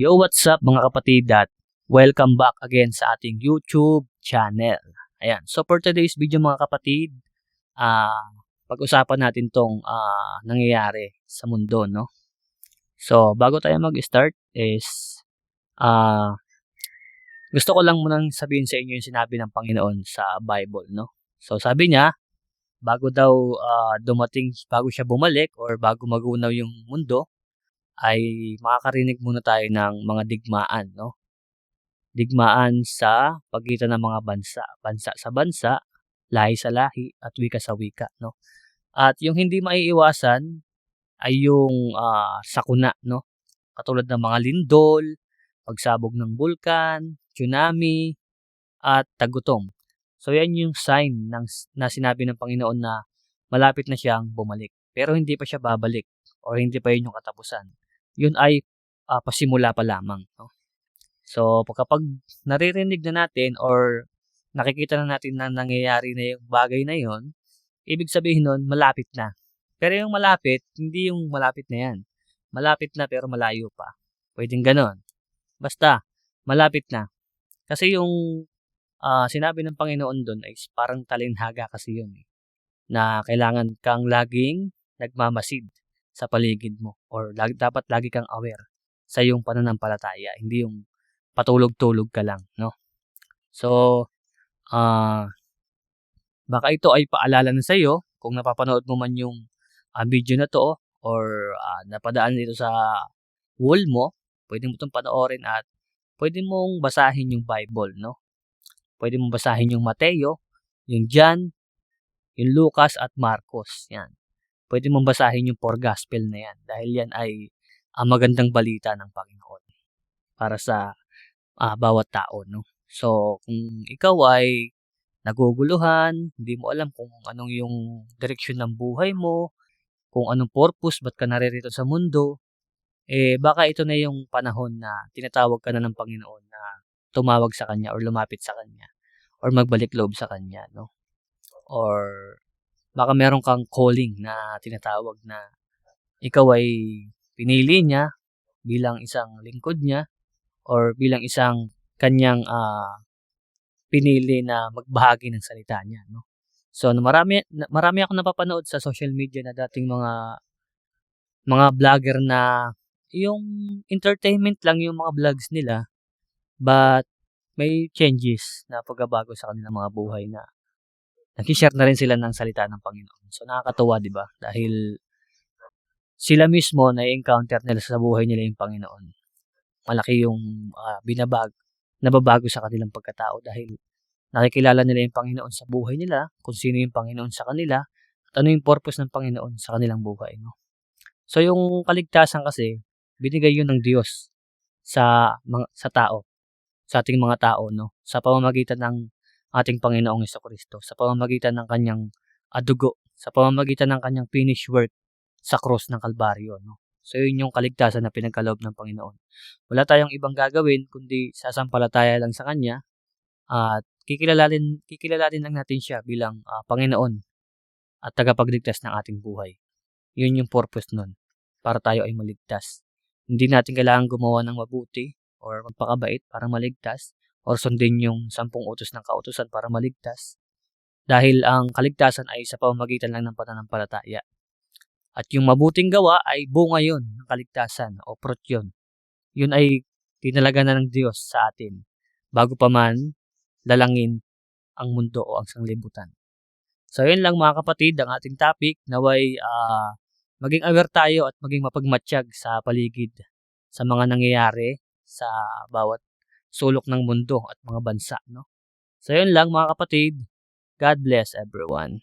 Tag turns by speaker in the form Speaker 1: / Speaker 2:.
Speaker 1: Yo, what's up mga kapatid at welcome back again sa ating YouTube channel. Ayan, so for today's video mga kapatid, ah pag-usapan natin tong ah, nangyayari sa mundo, no? So, bago tayo mag-start is ah gusto ko lang munang sabihin sa inyo yung sinabi ng Panginoon sa Bible, no? So, sabi niya, bago daw ah, dumating, bago siya bumalik or bago magunaw yung mundo, ay makakarinig muna tayo ng mga digmaan, no? Digmaan sa pagitan ng mga bansa, bansa sa bansa, lahi sa lahi, at wika sa wika, no? At yung hindi maiiwasan ay yung ah, sakuna, no? Katulad ng mga lindol, pagsabog ng bulkan, tsunami, at tagutom. So yan yung sign ng, na sinabi ng Panginoon na malapit na siyang bumalik. Pero hindi pa siya babalik or hindi pa yun yung katapusan yun ay ah, pasimula pa lamang. No? So, kapag naririnig na natin or nakikita na natin na nangyayari na yung bagay na yon, ibig sabihin nun, malapit na. Pero yung malapit, hindi yung malapit na yan. Malapit na pero malayo pa. Pwedeng ganon. Basta, malapit na. Kasi yung ah, sinabi ng Panginoon doon ay parang talinhaga kasi yun. Eh, na kailangan kang laging nagmamasid sa paligid mo or lagi, dapat lagi kang aware sa iyong pananampalataya, hindi yung patulog-tulog ka lang, no? So, ah baka ito ay paalala na sa iyo kung napapanood mo man yung ah, video na to or ah, napadaan dito sa wall mo, pwede mo itong panoorin at pwede mong basahin yung Bible, no? Pwede mong basahin yung Mateo, yung John, yung Lucas at Marcos, yan pwede mong basahin yung four gospel na yan dahil yan ay ang magandang balita ng Panginoon para sa uh, bawat tao. No? So, kung ikaw ay naguguluhan, hindi mo alam kung anong yung direksyon ng buhay mo, kung anong purpose, ba't ka naririto sa mundo, eh baka ito na yung panahon na tinatawag ka na ng Panginoon na tumawag sa Kanya or lumapit sa Kanya or magbalik loob sa Kanya, no? Or baka meron kang calling na tinatawag na ikaw ay pinili niya bilang isang lingkod niya or bilang isang kanyang uh, pinili na magbahagi ng salita niya no? So marami marami ako napapanood sa social media na dating mga mga vlogger na yung entertainment lang yung mga vlogs nila but may changes na pagbabago sa kanilang mga buhay na nag-share na rin sila ng salita ng Panginoon. So nakakatuwa, 'di ba? Dahil sila mismo na encounter nila sa buhay nila yung Panginoon. Malaki yung uh, binabag, nababago sa kanilang pagkatao dahil nakikilala nila yung Panginoon sa buhay nila, kung sino yung Panginoon sa kanila, at ano yung purpose ng Panginoon sa kanilang buhay. No? So yung kaligtasan kasi, binigay yun ng Diyos sa mga, sa tao, sa ating mga tao, no? Sa pamamagitan ng ating Panginoong Kristo sa pamamagitan ng kanyang adugo, sa pamamagitan ng kanyang finished work sa cross ng Kalbaryo. No? So yun yung kaligtasan na pinagkaloob ng Panginoon. Wala tayong ibang gagawin kundi sasampalataya lang sa Kanya at kikilalanin, kikilalanin lang natin siya bilang uh, Panginoon at tagapagligtas ng ating buhay. Yun yung purpose nun para tayo ay maligtas. Hindi natin kailangan gumawa ng mabuti or magpakabait para maligtas or sundin yung sampung utos ng kautusan para maligtas. Dahil ang kaligtasan ay sa pamamagitan lang ng pananampalataya. At yung mabuting gawa ay bunga yun ng kaligtasan o fruit yun. Yun ay tinalaga na ng Diyos sa atin bago pa man lalangin ang mundo o ang sanglibutan. So yun lang mga kapatid ang ating topic naway uh, maging aware tayo at maging mapagmatsyag sa paligid sa mga nangyayari sa bawat sulok ng mundo at mga bansa. No? So yun lang mga kapatid. God bless everyone.